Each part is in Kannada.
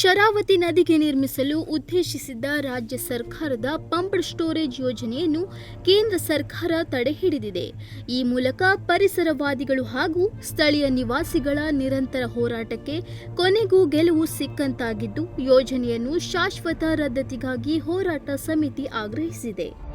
ಶರಾವತಿ ನದಿಗೆ ನಿರ್ಮಿಸಲು ಉದ್ದೇಶಿಸಿದ್ದ ರಾಜ್ಯ ಸರ್ಕಾರದ ಪಂಪ್ಡ್ ಸ್ಟೋರೇಜ್ ಯೋಜನೆಯನ್ನು ಕೇಂದ್ರ ಸರ್ಕಾರ ತಡೆಹಿಡಿದಿದೆ ಈ ಮೂಲಕ ಪರಿಸರವಾದಿಗಳು ಹಾಗೂ ಸ್ಥಳೀಯ ನಿವಾಸಿಗಳ ನಿರಂತರ ಹೋರಾಟಕ್ಕೆ ಕೊನೆಗೂ ಗೆಲುವು ಸಿಕ್ಕಂತಾಗಿದ್ದು, ಯೋಜನೆಯನ್ನು ಶಾಶ್ವತ ರದ್ದತಿಗಾಗಿ ಹೋರಾಟ ಸಮಿತಿ ಆಗ್ರಹಿಸಿದೆ.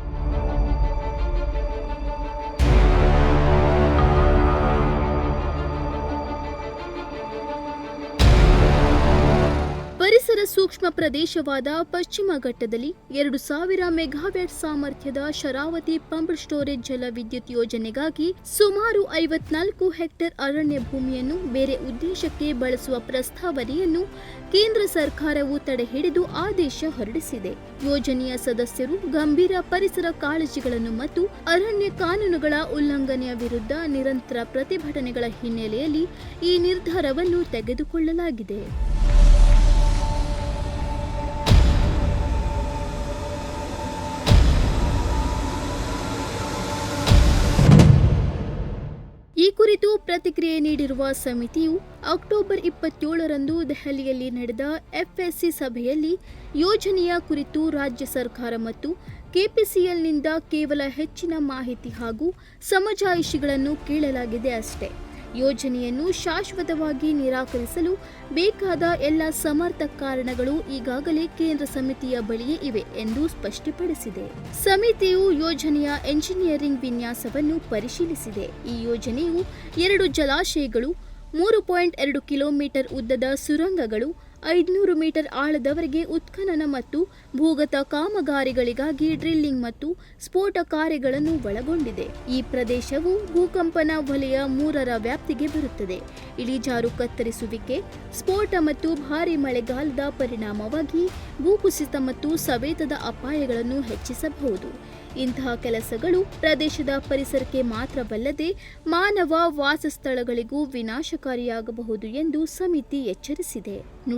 ಸೂಕ್ಷ್ಮ ಪ್ರದೇಶವಾದ ಪಶ್ಚಿಮ ಘಟ್ಟದಲ್ಲಿ ಎರಡು ಸಾವಿರ ಮೆಗಾವ್ಯಾಟ್ ಸಾಮರ್ಥ್ಯದ ಶರಾವತಿ ಪಂಪ್ ಸ್ಟೋರೇಜ್ ಜಲ ವಿದ್ಯುತ್ ಯೋಜನೆಗಾಗಿ ಸುಮಾರು ಐವತ್ನಾಲ್ಕು ಹೆಕ್ಟೇರ್ ಅರಣ್ಯ ಭೂಮಿಯನ್ನು ಬೇರೆ ಉದ್ದೇಶಕ್ಕೆ ಬಳಸುವ ಪ್ರಸ್ತಾವನೆಯನ್ನು ಕೇಂದ್ರ ಸರ್ಕಾರವು ತಡೆಹಿಡಿದು ಆದೇಶ ಹೊರಡಿಸಿದೆ. ಯೋಜನೆಯ ಸದಸ್ಯರು ಗಂಭೀರ ಪರಿಸರ ಕಾಳಜಿಗಳನ್ನು ಮತ್ತು ಅರಣ್ಯ ಕಾನೂನುಗಳ ಉಲ್ಲಂಘನೆಯ ವಿರುದ್ಧ ನಿರಂತರ ಪ್ರತಿಭಟನೆಗಳ ಹಿನ್ನೆಲೆಯಲ್ಲಿ ಈ ನಿರ್ಧಾರವನ್ನು ತೆಗೆದುಕೊಳ್ಳಲಾಗಿದೆ. ಕುರಿತು ಪ್ರತಿಕ್ರಿಯೆ ನೀಡಿರುವ ಸಮಿತಿಯು ಅಕ್ಟೋಬರ್ ಇಪ್ಪತ್ತೇಳರಂದು ದೆಹಲಿಯಲ್ಲಿ ನಡೆದ ಎಫ್ಎಸ್ಸಿ ಸಭೆಯಲ್ಲಿ ಯೋಜನೆಯ ಕುರಿತು ರಾಜ್ಯ ಸರ್ಕಾರ ಮತ್ತು ಕೆಪಿಸಿಎಲ್ನಿಂದ ಕೇವಲ ಹೆಚ್ಚಿನ ಮಾಹಿತಿ ಹಾಗೂ ಸಮಜಾಯಿಷಿಗಳನ್ನು ಕೇಳಲಾಗಿದೆ ಅಷ್ಟೇ. ಯೋಜನೆಯನ್ನು ಶಾಶ್ವತವಾಗಿ ನಿರಾಕರಿಸಲು ಬೇಕಾದ ಎಲ್ಲ ಸಮರ್ಥ ಕಾರಣಗಳು ಈಗಾಗಲೇ ಕೇಂದ್ರ ಸಮಿತಿಯ ಬಳಿಯೇ ಇವೆ ಎಂದು ಸ್ಪಷ್ಟಪಡಿಸಿದೆ. ಸಮಿತಿಯು ಯೋಜನೆಯ ಎಂಜಿನಿಯರಿಂಗ್ ವಿನ್ಯಾಸವನ್ನು ಪರಿಶೀಲಿಸಿದೆ. ಈ ಯೋಜನೆಯು ಎರಡು ಜಲಾಶಯಗಳು, ಮೂರು ಪಾಯಿಂಟ್ ಎರಡು ಕಿಲೋಮೀಟರ್ ಉದ್ದದ ಸುರಂಗಗಳು ಐದುನೂರು ಮೀಟರ್ ಆಳದವರೆಗೆ ಉತ್ಖನನ ಮತ್ತು ಭೂಗತ ಕಾಮಗಾರಿಗಳಿಗಾಗಿ ಡ್ರಿಲ್ಲಿಂಗ್ ಮತ್ತು ಸ್ಫೋಟ ಕಾರ್ಯಗಳನ್ನು ಒಳಗೊಂಡಿದೆ. ಈ ಪ್ರದೇಶವು ಭೂಕಂಪನ ವಲಯ ಮೂರರ ವ್ಯಾಪ್ತಿಗೆ ಬರುತ್ತದೆ. ಇಳಿಜಾರು ಕತ್ತರಿಸುವಿಕೆ, ಸ್ಫೋಟ ಮತ್ತು ಭಾರಿ ಮಳೆಗಾಲದ ಪರಿಣಾಮವಾಗಿ ಭೂಕುಸಿತ ಮತ್ತು ಸವೇತದ ಅಪಾಯಗಳನ್ನು ಹೆಚ್ಚಿಸಬಹುದು. ಇಂತಹ ಕೆಲಸಗಳು ಪ್ರದೇಶದ ಪರಿಸರಕ್ಕೆ ಮಾತ್ರವಲ್ಲದೆ ಮಾನವ ವಾಸಸ್ಥಳಗಳಿಗೂ ವಿನಾಶಕಾರಿಯಾಗಬಹುದು ಎಂದು ಸಮಿತಿ ಎಚ್ಚರಿಸಿದೆ.